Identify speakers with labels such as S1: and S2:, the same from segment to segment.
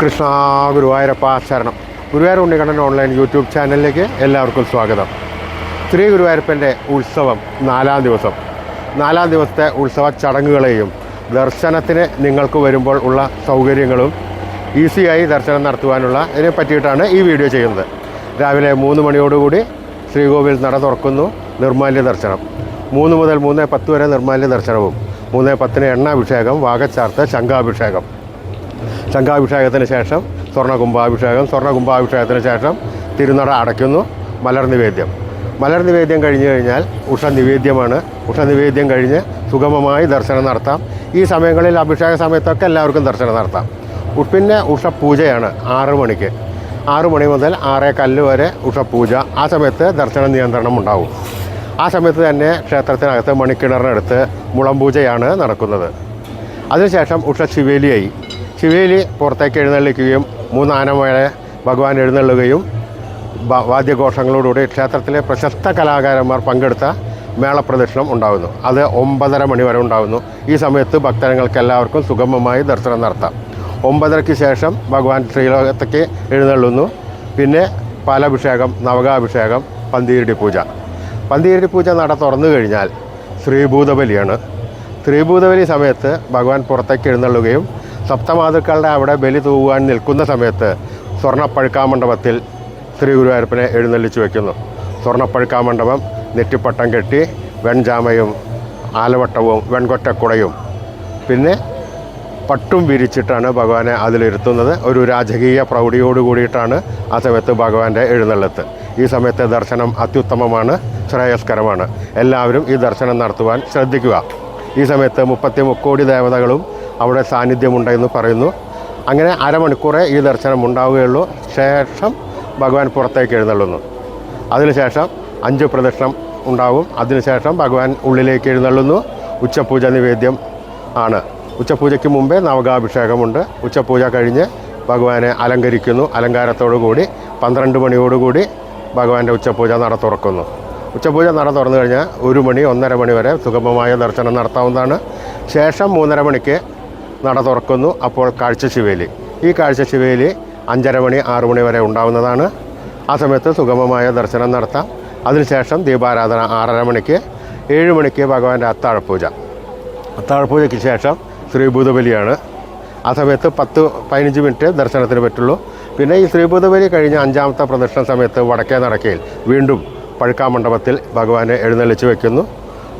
S1: കൃഷ്ണ ഗുരുവായൂരപ്പ ശരണം Guruvayur Unnikannan online YouTube ചാനലിലേക്ക് എല്ലാവർക്കും സ്വാഗതം. ശ്രീ ഗുരുവായൂരപ്പന്റെ ഉത്സവം നാലാം ദിവസം. നാലാം ദിവസത്തെ ഉത്സവ ചടങ്ങുകളെയും ദർശനത്തിന് നിങ്ങൾക്ക് വരുമ്പോൾ ഉള്ള സൗകര്യങ്ങളും ഈസിയായി ദർശനം നടത്തുവാനുള്ള ഇതിനെ പറ്റിയിട്ടാണ് ഈ വീഡിയോ ചെയ്യുന്നത്. രാവിലെ മൂന്ന് മണിയോടുകൂടി ശ്രീകോവിൽ നട തുറക്കുന്നു നിർമാല്യ ദർശനം. മൂന്ന് മുതൽ മൂന്ന് പത്ത് വരെ നിർമാല്യ ദർശനവും മൂന്ന് പത്തിന് എണ്ണാഭിഷേകം വാഗച്ചാർത്ത് ശംഖാഭിഷേകം. ശംഖാഭിഷേകത്തിന് ശേഷം സ്വർണ കുംഭാഭിഷേകം സ്വർണ കുംഭാഭിഷേകത്തിന് ശേഷം തിരുനട അടയ്ക്കുന്നു. മലർ നിവേദ്യം. മലർ നിവേദ്യം കഴിഞ്ഞു കഴിഞ്ഞാൽ ഉഷ നിവേദ്യമാണ്. ഉഷ നിവേദ്യം കഴിഞ്ഞ് സുഗമമായി ദർശനം നടത്താം. ഈ സമയങ്ങളിൽ അഭിഷേക സമയത്തൊക്കെ എല്ലാവർക്കും ദർശനം നടത്താം. പിന്നെ ഉഷ പൂജയാണ് ആറ് മണിക്ക്. ആറ് മണി മുതൽ ആറേ കല്ല് വരെ ഉഷ പൂജ. ആ സമയത്ത് ദർശന നിയന്ത്രണം ഉണ്ടാവും. ആ സമയത്ത് തന്നെ ക്ഷേത്രത്തിനകത്ത് മണിക്കിണറിനടുത്ത് മുളം പൂജയാണ് നടക്കുന്നത്. അതിനുശേഷം ഉഷ ശിവേലിയായി. ശിവേലി പുറത്തേക്ക് എഴുന്നള്ളിക്കുകയും മൂന്ന് ആനമേളെ ഭഗവാൻ എഴുന്നള്ളുകയും വാദ്യഘോഷങ്ങളോടുകൂടി ക്ഷേത്രത്തിലെ പ്രശസ്ത കലാകാരന്മാർ പങ്കെടുത്ത മേളപ്രദക്ഷിണം ഉണ്ടാകുന്നു അത് ഒമ്പതര മണി വരെ ഉണ്ടാകുന്നു ഈ സമയത്ത് ഭക്തജനങ്ങൾക്ക് എല്ലാവർക്കും സുഗമമായി ദർശനം നടത്താം. ഒമ്പതരയ്ക്ക് ശേഷം ഭഗവാൻ ശ്രീലോകത്തേക്ക് എഴുന്നള്ളുന്നു. പിന്നെ പാലഭിഷേകം നവകാഭിഷേകം പന്തീരടി പൂജ. പന്തീരടി പൂജ നട തുറന്നു കഴിഞ്ഞാൽ ശ്രീഭൂതബലിയാണ്. ശ്രീഭൂതബലി സമയത്ത് ഭഗവാൻ പുറത്തേക്ക് എഴുന്നള്ളുകയും സപ്തമാതുക്കളുടെ അവിടെ ബലി തൂവാൻ നിൽക്കുന്ന സമയത്ത് സ്വർണപ്പഴുക്കാമണ്ഡപത്തിൽ ശ്രീ ഗുരുവായൂരപ്പനെ എഴുന്നള്ളിച്ചു വയ്ക്കുന്നു സ്വർണപ്പഴുക്കാമണ്ഡപം നെറ്റിപ്പട്ടം കെട്ടി വെൺജാമയും ആലവട്ടവും വെൺകൊറ്റക്കുടയും. പിന്നെ പട്ടും വിരിച്ചിട്ടാണ് ഭഗവാനെ അതിലിരുത്തുന്നത്. ഒരു രാജകീയ പ്രൗഢിയോട് കൂടിയിട്ടാണ് ആ സമയത്ത് ഭഗവാന്റെ എഴുന്നള്ളത്ത്. ഈ സമയത്തെ ദർശനം അത്യുത്തമമാണ് ശ്രേയസ്കരമാണ്. എല്ലാവരും ഈ ദർശനം നടത്തുവാൻ ശ്രദ്ധിക്കുക. ഈ സമയത്ത് മുപ്പത്തി മുക്കോടി ദേവതകളും അവിടെ സാന്നിധ്യമുണ്ടെന്ന് പറയുന്നു. അങ്ങനെ അരമണിക്കൂറേ ഈ ദർശനം ഉണ്ടാവുകയുള്ളൂ. ശേഷം ഭഗവാൻ പുറത്തേക്ക് എഴുന്നള്ളുന്നു. അതിനുശേഷം അഞ്ച് പ്രദക്ഷിണം ഉണ്ടാവും. അതിനുശേഷം ഭഗവാൻ ഉള്ളിലേക്ക് എഴുന്നള്ളുന്നു. ഉച്ചപൂജ നിവേദ്യം ആണ്. ഉച്ചപൂജയ്ക്ക് മുമ്പേ നവകാഭിഷേകമുണ്ട്. ഉച്ചപൂജ കഴിഞ്ഞ് ഭഗവാനെ അലങ്കരിക്കുന്നു. അലങ്കാരത്തോടു കൂടി പന്ത്രണ്ട് മണിയോടുകൂടി ഭഗവാന്റെ ഉച്ചപൂജ നട തുറക്കുന്നു. ഉച്ചപൂജ നട തുറന്നു കഴിഞ്ഞാൽ ഒരു മണി ഒന്നര മണി വരെ സുഗമമായ ദർശനം നടത്താവുന്നതാണ്. ശേഷം മൂന്നര മണിക്ക് നട തുറക്കുന്നു. അപ്പോൾ കാഴ്ച ശിവേലി ഈ കാഴ്ച ശിവേലി അഞ്ചര മണി ആറു മണി വരെ ഉണ്ടാവുന്നതാണ്. ആ സമയത്ത് സുഗമമായ ദർശനം നടത്താം. അതിനുശേഷം ദീപാരാധന ആറര മണിക്ക് ഏഴ് മണിക്ക് ഭഗവാന്റെ അത്താഴപൂജ. അത്താഴപൂജയ്ക്ക് ശേഷം ശ്രീഭൂതബലിയാണ് ആ സമയത്ത് പത്ത് പതിനഞ്ച് മിനിറ്റ് ദർശനത്തിന് പറ്റുള്ളൂ. പിന്നെ ഈ ശ്രീഭൂതബലി കഴിഞ്ഞ അഞ്ചാമത്തെ പ്രദക്ഷിണ സമയത്ത് വടക്കേ നടക്കയിൽ വീണ്ടും പഴുക്കാമണ്ഡപത്തിൽ ഭഗവാനെ എഴുന്നള്ളിച്ച് വയ്ക്കുന്നു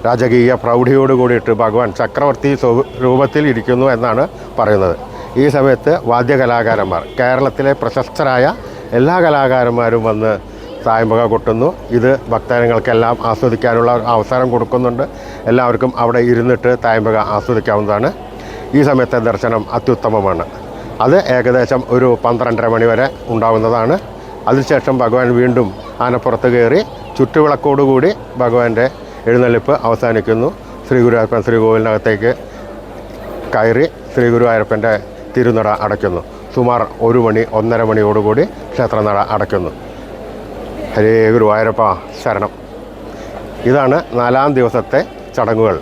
S1: രാജകീയ പ്രൗഢിയോടുകൂടിയിട്ട് ഭഗവാൻ ചക്രവർത്തി രൂപത്തിൽ ഇരിക്കുന്നു എന്നാണ് പറയുന്നത്. ഈ സമയത്ത് വാദ്യകലാകാരന്മാർ കേരളത്തിലെ പ്രശസ്തരായ എല്ലാ കലാകാരന്മാരും വന്ന് തായ്മക കൊട്ടുന്നു. ഇത് ഭക്തജനങ്ങൾക്കെല്ലാം ആസ്വദിക്കാനുള്ള അവസരം കൊടുക്കുന്നുണ്ട്. എല്ലാവർക്കും അവിടെ ഇരുന്നിട്ട് തായ്മക ആസ്വദിക്കാവുന്നതാണ്. ഈ സമയത്തെ ദർശനം അത്യുത്തമമാണ്. അത് ഏകദേശം ഒരു പന്ത്രണ്ടര മണി വരെ ഉണ്ടാവുന്നതാണ്. അതിനുശേഷം ഭഗവാൻ വീണ്ടും ആനപ്പുറത്ത് കയറി ചുറ്റുവിളക്കോടുകൂടി ഭഗവാന്റെ എഴുന്നള്ളിപ്പ് അവസാനിക്കുന്നു. ശ്രീ ഗുരുവായൂരപ്പൻ ശ്രീകോവിലിനകത്തേക്ക് കയറി ശ്രീ ഗുരുവായൂരപ്പന്റെ തിരുനട അടയ്ക്കുന്നു. സുമാർ ഒരു മണി ഒന്നര മണിയോടുകൂടി ക്ഷേത്രനട അടയ്ക്കുന്നു. ഹരേ ഗുരുവായൂരപ്പ ശരണം. ഇതാണ് നാലാം ദിവസത്തെ ചടങ്ങുകൾ.